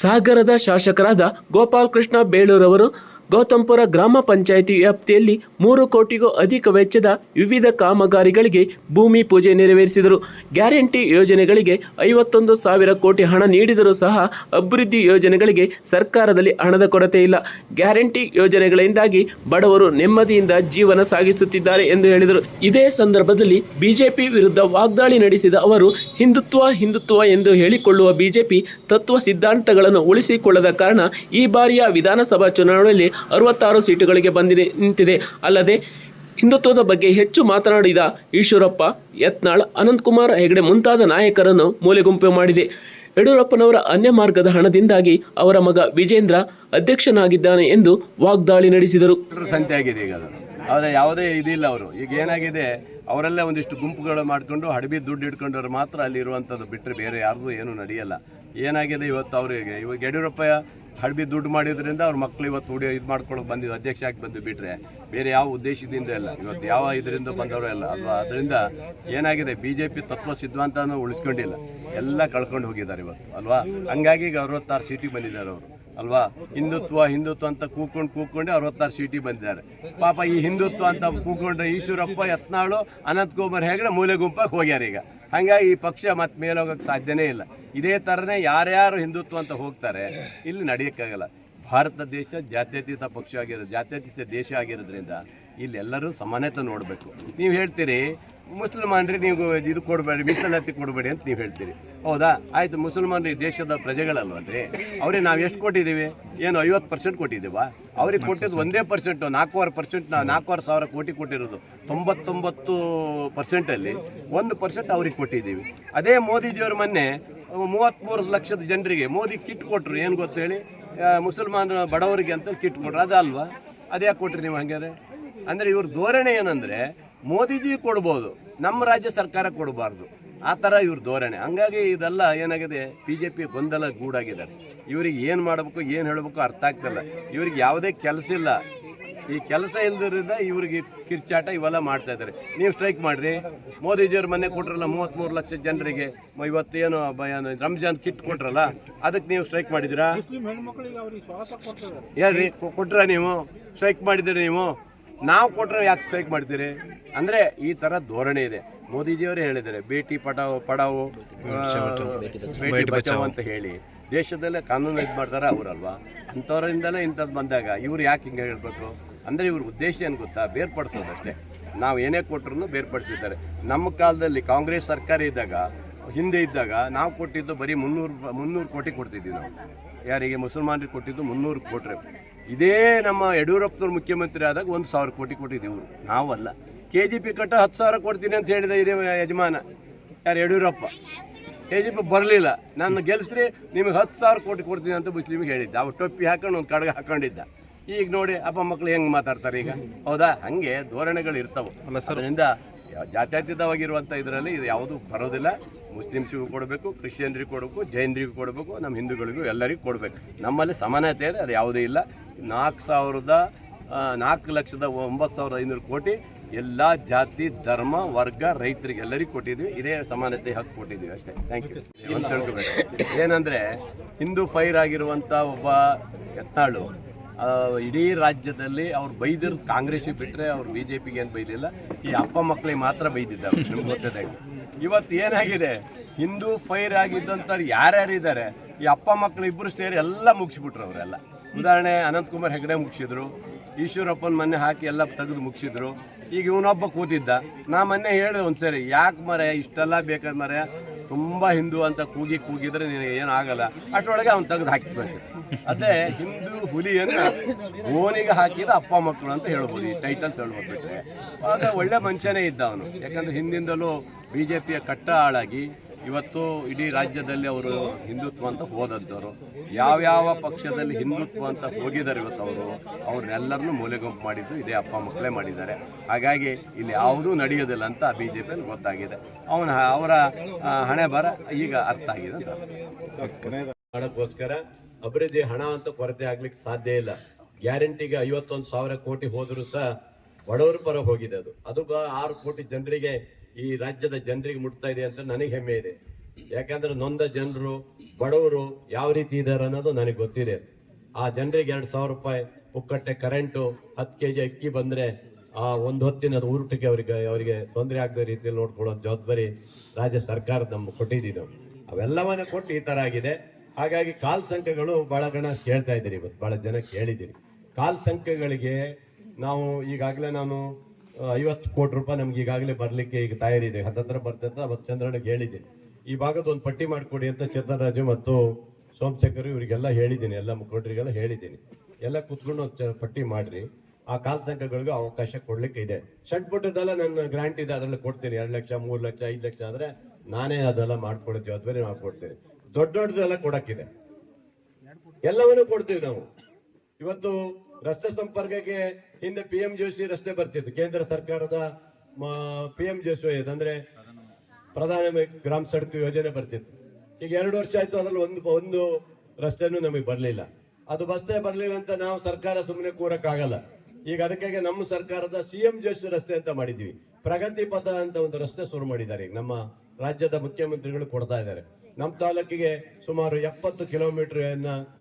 ಸಾಗರದ ಶಾಸಕರಾದ ಗೋಪಾಲ್ ಕೃಷ್ಣ ಬೇಳೂರವರು ಗೌತಮ್ಪುರ ಗ್ರಾಮ ಪಂಚಾಯಿತಿ ವ್ಯಾಪ್ತಿಯಲ್ಲಿ ಮೂರು ಕೋಟಿಗೂ ಅಧಿಕ ವೆಚ್ಚದ ವಿವಿಧ ಕಾಮಗಾರಿಗಳಿಗೆ ಭೂಮಿ ಪೂಜೆ ನೆರವೇರಿಸಿದರು. ಗ್ಯಾರಂಟಿ ಯೋಜನೆಗಳಿಗೆ ಐವತ್ತೊಂದು ಸಾವಿರ ಕೋಟಿ ಹಣ ನೀಡಿದರೂ ಸಹ ಅಭಿವೃದ್ಧಿ ಯೋಜನೆಗಳಿಗೆ ಸರ್ಕಾರದಲ್ಲಿ ಹಣದ ಕೊರತೆ ಇಲ್ಲ. ಗ್ಯಾರಂಟಿ ಯೋಜನೆಗಳಿಂದಾಗಿ ಬಡವರು ನೆಮ್ಮದಿಯಿಂದ ಜೀವನ ಸಾಗಿಸುತ್ತಿದ್ದಾರೆ ಎಂದು ಹೇಳಿದರು. ಇದೇ ಸಂದರ್ಭದಲ್ಲಿ ಬಿಜೆಪಿ ವಿರುದ್ಧ ವಾಗ್ದಾಳಿ ನಡೆಸಿದ ಅವರು, ಹಿಂದುತ್ವ ಹಿಂದುತ್ವ ಎಂದು ಹೇಳಿಕೊಳ್ಳುವ ಬಿಜೆಪಿ ತತ್ವ ಸಿದ್ಧಾಂತಗಳನ್ನು ಉಳಿಸಿಕೊಳ್ಳದ ಕಾರಣ ಈ ಬಾರಿಯ ವಿಧಾನಸಭಾ ಚುನಾವಣೆಯಲ್ಲಿ ಅರವತ್ತಾರು ಸೀಟುಗಳಿಗೆ ಬಂದಿದೆ, ನಿಂತಿದೆ. ಅಲ್ಲದೆ, ಹಿಂದುತ್ವದ ಬಗ್ಗೆ ಹೆಚ್ಚು ಮಾತನಾಡಿದ ಈಶ್ವರಪ್ಪ, ಯತ್ನಾಳ್, ಅನಂತಕುಮಾರ್ ಹೆಗಡೆ ಮುಂತಾದ ನಾಯಕರನ್ನು ಮೂಲೆಗುಂಪು ಮಾಡಿದೆ. ಯಡಿಯೂರಪ್ಪನವರ ಅನ್ಯ ಮಾರ್ಗದ ಹಣದಿಂದಾಗಿ ಅವರ ಮಗ ವಿಜೇಂದ್ರ ಅಧ್ಯಕ್ಷನಾಗಿದ್ದಾನೆ ಎಂದು ವಾಗ್ದಾಳಿ ನಡೆಸಿದರು. ಆದರೆ ಯಾವುದೇ ಇದಿಲ್ಲ ಅವರು. ಈಗ ಏನಾಗಿದೆ, ಅವರೆಲ್ಲ ಒಂದಿಷ್ಟು ಗುಂಪುಗಳು ಮಾಡಿಕೊಂಡು ಹಡಬಿ ದುಡ್ಡು ಇಟ್ಕೊಂಡವ್ರು ಮಾತ್ರ ಅಲ್ಲಿ ಇರುವಂಥದ್ದು ಬಿಟ್ಟರೆ ಬೇರೆ ಯಾರಿಗೂ ಏನೂ ನಡೆಯಲ್ಲ. ಏನಾಗಿದೆ ಇವತ್ತು ಅವರಿಗೆ? ಇವಾಗ ಯಡಿಯೂರಪ್ಪ ಹಡಬಿ ದುಡ್ಡು ಮಾಡಿದ್ರಿಂದ ಅವ್ರ ಮಕ್ಕಳು ಇವತ್ತು ಹುಡಿ ಇದು ಮಾಡ್ಕೊಳ್ಳೋಕೆ ಬಂದಿದ್ದು, ಅಧ್ಯಕ್ಷ ಆಗಿ ಬಂದು ಬಿಟ್ಟರೆ ಬೇರೆ ಯಾವ ಉದ್ದೇಶದಿಂದ ಇಲ್ಲ. ಇವತ್ತು ಯಾವ ಇದರಿಂದ ಬಂದವರು ಇಲ್ಲ. ಅಲ್ವಾ ಅದರಿಂದ ಏನಾಗಿದೆ ಬಿ ಜೆ ಪಿ ತತ್ವ ಸಿದ್ಧಾಂತನೂ ಉಳಿಸ್ಕೊಂಡಿಲ್ಲ. ಎಲ್ಲ ಕಳ್ಕೊಂಡು ಹೋಗಿದ್ದಾರೆ ಇವತ್ತು, ಅಲ್ವಾ? ಹಂಗಾಗಿ ಈಗ ಅರವತ್ತಾರು ಸೀಟಿಗೆ ಬಂದಿದ್ದಾರೆ ಅವರು, ಅಲ್ವಾ? ಹಿಂದುತ್ವ ಹಿಂದುತ್ವ ಅಂತ ಕೂಕೊಂಡು ಕೂಕೊಂಡೆ ಅರವತ್ತಾರು ಸೀಟಿಗೆ ಬಂದಿದ್ದಾರೆ. ಪಾಪ ಈ ಹಿಂದುತ್ವ ಅಂತ ಕೂಕೊಂಡ ಈಶ್ವರಪ್ಪ, ಯತ್ನಾಳು ಅನಂತಕುಮಾರ್ ಹೆಗಡೆ ಮೂಲೆ ಗುಂಪಾಗಿ ಹೋಗ್ಯಾರ ಈಗ ಹಂಗಾಗಿ ಈ ಪಕ್ಷ ಮತ್ತೆ ಮೇಲೋಗಕ್ಕೆ ಸಾಧ್ಯನೇ ಇಲ್ಲ. ಇದೇ ಥರನೇ ಯಾರ್ಯಾರು ಹಿಂದುತ್ವ ಅಂತ ಹೋಗ್ತಾರೆ, ಇಲ್ಲಿ ನಡೆಯೋಕ್ಕಾಗಲ್ಲ. ಭಾರತ ದೇಶ ಜಾತ್ಯತೀತ ಪಕ್ಷ ಆಗಿರೋ ಜಾತ್ಯತೀತ ದೇಶ ಆಗಿರೋದ್ರಿಂದ ಇಲ್ಲಿ ಎಲ್ಲರೂ ಸಮಾನತೆ ನೋಡಬೇಕು. ನೀವು ಹೇಳ್ತೀರಿ ಮುಸಲ್ಮಾನ್ರಿ ನೀವು ಇದು ಕೊಡಬೇಡಿ, ಮೀಸಲಾತಿ ಕೊಡಬೇಡಿ ಅಂತ ನೀವು ಹೇಳ್ತೀರಿ. ಹೌದಾ? ಆಯಿತು, ಮುಸಲ್ಮಾನ್ರಿ ದೇಶದ ಪ್ರಜೆಗಳಲ್ವಲ್ರಿ ಅವ್ರಿಗೆ ನಾವು ಎಷ್ಟು ಕೊಟ್ಟಿದ್ದೀವಿ ಏನು ಐವತ್ತು ಪರ್ಸೆಂಟ್ ಕೊಟ್ಟಿದ್ದೀವಾ? ಅವ್ರಿಗೆ ಕೊಟ್ಟಿದ್ದು ಒಂದೇ ಪರ್ಸೆಂಟು, ನಾಲ್ಕೂವರೆ ಪರ್ಸೆಂಟ್ ನಾವು ನಾಲ್ಕೂವರೆ ಸಾವಿರ ಕೋಟಿ ಕೊಟ್ಟಿರೋದು. ತೊಂಬತ್ತೊಂಬತ್ತು ಪರ್ಸೆಂಟಲ್ಲಿ ಒಂದು ಪರ್ಸೆಂಟ್ ಅವ್ರಿಗೆ ಕೊಟ್ಟಿದ್ದೀವಿ. ಅದೇ ಮೋದಿಜಿಯವ್ರ ಮೊನ್ನೆ ಮೂವತ್ತ್ಮೂರು ಲಕ್ಷದ ಜನರಿಗೆ ಮೋದಿ ಕಿಟ್ ಕೊಟ್ಟರು ಏನು ಗೊತ್ತೇಳಿ ಮುಸಲ್ಮಾನ ಬಡವರಿಗೆ ಅಂತ ಕಿಟ್ ಕೊಟ್ರು. ಅದಲ್ವಾ ಅದ್ಯಾಕೆ ಕೊಟ್ರಿ ನೀವು ಹಂಗಾರೆ ಅಂದರೆ ಇವ್ರ ಧೋರಣೆ ಏನಂದರೆ, ಮೋದಿಜಿ ಕೊಡ್ಬೋದು, ನಮ್ಮ ರಾಜ್ಯ ಸರ್ಕಾರ ಕೊಡಬಾರ್ದು. ಆ ಥರ ಇವ್ರ ಧೋರಣೆ. ಹಂಗಾಗಿ ಇದೆಲ್ಲ ಏನಾಗಿದೆ? ಬಿ ಜೆ ಪಿ ಗೊಂದಲ ಗೂಡಾಗಿದ್ದಾರೆ. ಇವ್ರಿಗೆ ಏನು ಮಾಡಬೇಕು, ಏನು ಹೇಳಬೇಕು ಅರ್ಥ ಆಗ್ತಿಲ್ಲ. ಇವ್ರಿಗೆ ಯಾವುದೇ ಕೆಲಸ ಇಲ್ಲ. ಈ ಕೆಲಸ ಇಲ್ದಿರೋದ್ರಿಂದ ಇವ್ರಿಗೆ ಕಿರ್ಚಾಟ ಇವೆಲ್ಲ ಮಾಡ್ತಾ ಇದ್ದಾರೆ. ನೀವು ಸ್ಟ್ರೈಕ್ ಮಾಡ್ರಿ. ಮೋದಿಜಿಯವ್ರ ಮನೆ ಕೊಟ್ರಲ್ಲ ಮೂವತ್ತ್ಮೂರು ಲಕ್ಷ ಜನರಿಗೆ ಇವತ್ತು ಇವತ್ತೇನು ರಂಜಾನ್ ಕಿಟ್ ಕೊಟ್ರಲ್ಲ ಅದಕ್ಕೆ ನೀವು ಸ್ಟ್ರೈಕ್ ಮಾಡಿದ್ದೀರಾ? ಹೇಳ್ರಿ ಕೊಟ್ರ ನೀವು? ಸ್ಟ್ರೈಕ್ ಮಾಡಿದಿರಿ ನೀವು? ನಾವು ಕೊಟ್ರೆ ಯಾಕೆ ಸ್ಟ್ರೈಕ್ ಮಾಡ್ತೀರಿ? ಅಂದರೆ ಈ ಥರ ಧೋರಣೆ ಇದೆ. ಮೋದಿಜಿಯವರೇ ಹೇಳಿದ್ದಾರೆ ಭೇಟಿ ಪಟಾವು ಪಡಾವು ಭೇಟಿ ಬೇಟಿ ಬಚಾವು. ಅಂತ ಹೇಳಿ. ದೇಶದಲ್ಲೇ ಕಾನೂನು ಇದು ಮಾಡ್ತಾರೆ ಅವರಲ್ವಾ? ಅಂಥವರಿಂದಲೇ ಇಂಥದ್ದು ಬಂದಾಗ ಇವ್ರು ಯಾಕೆ ಹಿಂಗೆ ಹೇಳ್ಬೇಕು? ಅಂದರೆ ಇವ್ರ ಉದ್ದೇಶ ಏನು ಗೊತ್ತಾ? ಬೇರ್ಪಡಿಸೋದಷ್ಟೇ. ನಾವು ಏನೇ ಕೊಟ್ಟರು ಬೇರ್ಪಡಿಸಿದ್ದಾರೆ. ನಮ್ಮ ಕಾಲದಲ್ಲಿ ಕಾಂಗ್ರೆಸ್ ಸರ್ಕಾರ ಇದ್ದಾಗ, ಹಿಂದೆ ಇದ್ದಾಗ ನಾವು ಕೊಟ್ಟಿದ್ದು ಬರೀ ಮುನ್ನೂರು ಮುನ್ನೂರು ಕೋಟಿ ಕೊಡ್ತಿದ್ವಿ ನಾವು. ಯಾರಿಗೆ? ಮುಸಲ್ಮಾನರಿಗೆ ಕೊಟ್ಟಿದ್ದು ಮುನ್ನೂರು ಕೋಟಿ ಇದೇ ನಮ್ಮ ಯಡಿಯೂರಪ್ಪನವ್ರು ಮುಖ್ಯಮಂತ್ರಿ ಆದಾಗ ಒಂದು ಸಾವಿರ ಕೋಟಿ ಕೊಟ್ಟಿದ್ದೀವಿ ಇವರು. ನಾವಲ್ಲ. ಕೆ ಜಿ ಪಿ ಕಟ್ಟ ಹತ್ತು ಸಾವಿರ ಕೊಡ್ತೀನಿ ಅಂತ ಹೇಳಿದ ಇದೇ ಯಜಮಾನ. ಯಾರು? ಯಡಿಯೂರಪ್ಪ. ಕೆ ಜಿ ಪಿ ಬರಲಿಲ್ಲ. ನಾನು ಗೆಲ್ಲಿಸ್ರಿ ನಿಮಗೆ ಹತ್ತು ಸಾವಿರ ಕೋಟಿ ಕೊಡ್ತೀನಿ ಅಂತ ಮುಸ್ಲಿಮಿಗೆ ಹೇಳಿದ್ದ. ಅವ್ರು ಟೊಪ್ಪಿ ಹಾಕೊಂಡು ಒಂದು ಕಡಗ ಹಾಕೊಂಡಿದ್ದ. ಈಗ ನೋಡಿ ಅಪ್ಪ ಮಕ್ಕಳು ಹೆಂಗೆ ಮಾತಾಡ್ತಾರೆ ಈಗ? ಹೌದಾ? ಹಂಗೆ ಧೋರಣೆಗಳು ಇರ್ತವೆ. ಅದರಿಂದ ಜಾತ್ಯತೀತವಾಗಿರುವಂಥ ಇದರಲ್ಲಿ ಇದು ಯಾವುದೂ ಬರೋದಿಲ್ಲ. ಮುಸ್ಲಿಮ್ಸಿಗೂ ಕೊಡಬೇಕು ಕ್ರಿಶ್ಚಿಯನ್ರಿಗೂ ಕೊಡಬೇಕು ಜೈನರಿಗೂ ಕೊಡಬೇಕು ನಮ್ಮ ಹಿಂದೂಗಳಿಗೂ ಎಲ್ಲರಿಗೂ ಕೊಡಬೇಕು. ನಮ್ಮಲ್ಲಿ ಸಮಾನತೆ ಇದೆ ಅದು ಯಾವುದೂ ಇಲ್ಲ. ನಾಲ್ಕು ಸಾವಿರದ ನಾಲ್ಕು ಲಕ್ಷದ ಒಂಬತ್ತು ಸಾವಿರದ ಐನೂರು ಕೋಟಿ ಎಲ್ಲ ಜಾತಿ ಧರ್ಮ ವರ್ಗ ರೈತರಿಗೆ ಎಲ್ಲರಿಗೂ ಕೊಟ್ಟಿದ್ವಿ ಇದೇ ಸಮಾನತೆ ಹಕ್ಕು ಕೊಟ್ಟಿದ್ವಿ ಅಷ್ಟೇ. ಥ್ಯಾಂಕ್ ಯು ಅಂತ ತಿಳ್ಕೊಬೇಕು ಏನಂದರೆ ಹಿಂದೂ ಫೈರ್ ಆಗಿರುವಂಥ ಒಬ್ಬ ಯತ್ನಾಳು ಆ, ಇಡೀ ರಾಜ್ಯದಲ್ಲಿ ಅವ್ರು ಬೈದಿರೋದು ಕಾಂಗ್ರೆಸ್ಸಿಗೆ ಬಿಟ್ಟರೆ ಅವ್ರು ಬಿ ಜೆ ಪಿಗೆ ಏನು ಬೈದಿಲ್ಲ ಈ ಅಪ್ಪ ಮಕ್ಕಳಿಗೆ ಮಾತ್ರ ಬೈದಿದ್ದಾರೆ ನಿಮ್ಗೆ ಗೊತ್ತಿದೆ ಇವತ್ತು ಏನಾಗಿದೆ? ಹಿಂದೂ ಫೈರ್ ಆಗಿದ್ದಂಥವ್ರು ಯಾರ್ಯಾರಿದ್ದಾರೆ ಈ ಅಪ್ಪ ಮಕ್ಕಳು ಇಬ್ಬರು ಸೇರಿ ಎಲ್ಲ ಮುಗಿಸ್ಬಿಟ್ರು ಅವರೆಲ್ಲ. ಉದಾಹರಣೆ ಅನಂತಕುಮಾರ್ ಹೆಗಡೆ ಮುಗಿಸಿದ್ರು, ಈಶ್ವರಪ್ಪನ ಮೊನ್ನೆ ಹಾಕಿ ಎಲ್ಲ ತೆಗೆದು ಮುಗಿಸಿದ್ರು. ಈಗ ಇವನೊಬ್ಬ ಕೂತಿದ್ದ. ನಾ ಮೊನ್ನೆ ಹೇಳಿದೆ ಒಂದ್ಸರಿ, ಯಾಕೆ ಮರೆ ಇಷ್ಟೆಲ್ಲ ಬೇಕಾದ ಮರೆ ತುಂಬ ಹಿಂದೂ ಅಂತ ಕೂಗಿ ಕೂಗಿದ್ರೆ ನಿನಗೆ ಏನು ಆಗಲ್ಲ. ಅಷ್ಟರೊಳಗೆ ಅವ್ನು ತೆಗೆದು ಹಾಕಿಬೇಕು ಅದೇ ಹಿಂದೂ ಹುಲಿಯನ್ನು ಓನಿಗೆ ಹಾಕಿದ ಅಪ್ಪ ಮಕ್ಕಳು ಅಂತ ಹೇಳ್ಬೋದು. ಈ ಟೈಟಲ್ಸ್ ಹೇಳ್ಬೋದು ಬಿಟ್ರೆ. ಆಗ ಒಳ್ಳೆ ಮನುಷ್ಯನೇ ಇದ್ದ ಅವನು. ಯಾಕಂದ್ರೆ ಹಿಂದಿಂದಲೂ ಬಿ ಜೆ ಪಿಯ ಕಟ್ಟ ಆಳಾಗಿ ಇವತ್ತು ಇಡೀ ರಾಜ್ಯದಲ್ಲಿ ಅವರು ಹಿಂದುತ್ವ ಅಂತ ಹೋದಂಥವ್ರು ಯಾವ್ಯಾವ ಪಕ್ಷದಲ್ಲಿ ಹಿಂದುತ್ವ ಅಂತ ಹೋಗಿದ್ದಾರೆ ಇವತ್ತು ಅವರು, ಅವ್ರನ್ನೆಲ್ಲರನ್ನೂ ಮೂಲೆಗುಂಪು ಮಾಡಿದ್ದು ಇದೇ ಅಪ್ಪ ಮಕ್ಕಳೇ ಮಾಡಿದ್ದಾರೆ. ಹಾಗಾಗಿ ಇಲ್ಲಿ ಯಾವುದೂ ನಡೆಯೋದಿಲ್ಲ ಅಂತ ಬಿ ಜೆ ಪಿಯಲ್ಲಿ ಗೊತ್ತಾಗಿದೆ. ಅವನ, ಅವರ ಹಣೆ ಬರ ಈಗ ಅರ್ಥ ಆಗಿದೆ ಅಂತ. ಮಾಡೋಕ್ಕೋಸ್ಕರ ಅಭಿವೃದ್ಧಿ ಹಣ ಅಂತ ಕೊರತೆ ಆಗ್ಲಿಕ್ಕೆ ಸಾಧ್ಯ ಇಲ್ಲ. ಗ್ಯಾರಂಟಿಗೆ ಐವತ್ತೊಂದು ಸಾವಿರ ಕೋಟಿ ಹೋದರೂ ಸಹ ಬಡವರ ಪರ ಹೋಗಿದೆ ಅದು. ಅದು ಆರು ಕೋಟಿ ಜನರಿಗೆ ಈ ರಾಜ್ಯದ ಜನರಿಗೆ ಮುಟ್ತಾ ಇದೆ ಅಂತ ನನಗೆ ಹೆಮ್ಮೆ ಇದೆ. ಯಾಕಂದ್ರೆ ನೊಂದ ಜನರು, ಬಡವರು ಯಾವ ರೀತಿ ಇದ್ದಾರೆ ಅನ್ನೋದು ನನಗೆ ಗೊತ್ತಿದೆ. ಆ ಜನರಿಗೆ ಎರಡು ಸಾವಿರ ರೂಪಾಯಿ ಪುಕ್ಕಟ್ಟೆ ಕರೆಂಟು, ಹತ್ತು ಕೆ ಜಿ ಅಕ್ಕಿ ಬಂದ್ರೆ ಆ ಒಂದು ಹೊತ್ತಿನ ಊಟಕ್ಕೆ ಅವರಿಗೆ ಅವರಿಗೆ ತೊಂದರೆ ಆಗದ ರೀತಿಯಲ್ಲಿ ನೋಡ್ಕೊಳ್ಳೋ ಜವಾಬ್ದಾರಿ ರಾಜ್ಯ ಸರ್ಕಾರ ನಮ್ಗೆ ಕೊಟ್ಟಿದ್ದೀವಿ ಅವೆಲ್ಲವನ್ನ ಕೊಟ್ಟು ಈ ಥರ ಆಗಿದೆ. ಹಾಗಾಗಿ ಕಾಲ್ ಸಂಖ್ಯೆಗಳು ಬಹಳ ಗಣ ಕೇಳ್ತಾ ಇದ್ದೀರಿ ಇವತ್ತು, ಬಹಳ ಜನ ಕೇಳಿದ್ದೀರಿ. ಕಾಲ್ ಸಂಖ್ಯೆಗಳಿಗೆ ನಾವು ಈಗಾಗಲೇ ನಾನು ಐವತ್ತು ಕೋಟಿ ರೂಪಾಯಿ ನಮ್ಗೆ ಈಗಾಗಲೇ ಬರಲಿಕ್ಕೆ ಈಗ ತಯಾರಿದೆ. ಹತ್ತತ್ರ ಬರ್ತದೆ ಅವತ್ತು ಚಂದ್ರನಿಗೆ ಹೇಳಿದ್ದೀನಿ. ಈ ಭಾಗದ ಒಂದು ಪಟ್ಟಿ ಮಾಡಿಕೊಡಿ ಅಂತ ಚಂದ್ರರಾಜು ಮತ್ತು ಸೋಮಶೇಖರ್ ಇವರಿಗೆಲ್ಲ ಹೇಳಿದ್ದೀನಿ, ಎಲ್ಲ ಮುಖಂಡರಿಗೆಲ್ಲ ಹೇಳಿದ್ದೀನಿ. ಎಲ್ಲ ಕುತ್ಕೊಂಡು ಒಂದು ಪಟ್ಟಿ ಮಾಡಿರಿ. ಆ ಕಾಲ್ ಸಂಖ್ಯೆಗಳಿಗೂ ಅವಕಾಶ ಕೊಡ್ಲಿಕ್ಕೆ ಇದೆ. ಷಟ್ ಪುಟ್ಟದೆಲ್ಲ ನನ್ನ ಗ್ರಾಂಟ್ ಇದೆ, ಅದರಲ್ಲಿ ಕೊಡ್ತೀನಿ. ಎರಡು ಲಕ್ಷ, ಮೂರು ಲಕ್ಷ, ಐದು ಲಕ್ಷ, ಆದ್ರೆ ನಾನೇ ಅದೆಲ್ಲ ಮಾಡ್ಕೊಡ್ತೀವಿ ಜವಾಬ್ದಾರಿ ಮಾಡ್ಕೊಡ್ತೀನಿ ದೊಡ್ಡ ದೊಡ್ಡದೆಲ್ಲ ಕೊಡಕ್ಕಿದೆ. ಎಲ್ಲವನ್ನೂ ಕೊಡ್ತೀವಿ ನಾವು. ಇವತ್ತು ರಸ್ತೆ ಸಂಪರ್ಕಕ್ಕೆ ಹಿಂದೆ ಪಿ ಎಂ ಜೋಶಿ ರಸ್ತೆ ಬರ್ತಿತ್ತು. ಕೇಂದ್ರ ಸರ್ಕಾರದ ಪಿ ಎಂ ಜೋಶಿ ಅಂದ್ರೆ ಪ್ರಧಾನ ಗ್ರಾಮ ಸಡಕ್ ಯೋಜನೆ ಬರ್ತಿತ್ತು. ಈಗ ಎರಡು ವರ್ಷ ಆಯ್ತು, ಅದ್ರಲ್ಲಿ ಒಂದು ಒಂದು ರಸ್ತೆನೂ ನಮಗೆ ಬರಲಿಲ್ಲ. ಅದು ಬಸ್ತೆ ಬರಲಿಲ್ಲ ಅಂತ ನಾವು ಸರ್ಕಾರ ಸುಮ್ಮನೆ ಕೂರಕ್ಕಾಗಲ್ಲ. ಈಗ ಅದಕ್ಕಾಗಿ ನಮ್ಮ ಸರ್ಕಾರದ ಸಿ ಎಂ ಜೋಶಿ ರಸ್ತೆ ಅಂತ ಮಾಡಿದ್ವಿ ಪ್ರಗತಿ ಪಥ ಅಂತ ಒಂದು ರಸ್ತೆ ಶುರು ಮಾಡಿದ್ದಾರೆ. ಈಗ ನಮ್ಮ ರಾಜ್ಯದ ಮುಖ್ಯಮಂತ್ರಿಗಳು ಕೊಡ್ತಾ ಇದ್ದಾರೆ. ನಮ್ಮ ತಾಲೂಕಿಗೆ ಸುಮಾರು ಎಪ್ಪತ್ತು ಕಿಲೋಮೀಟರ್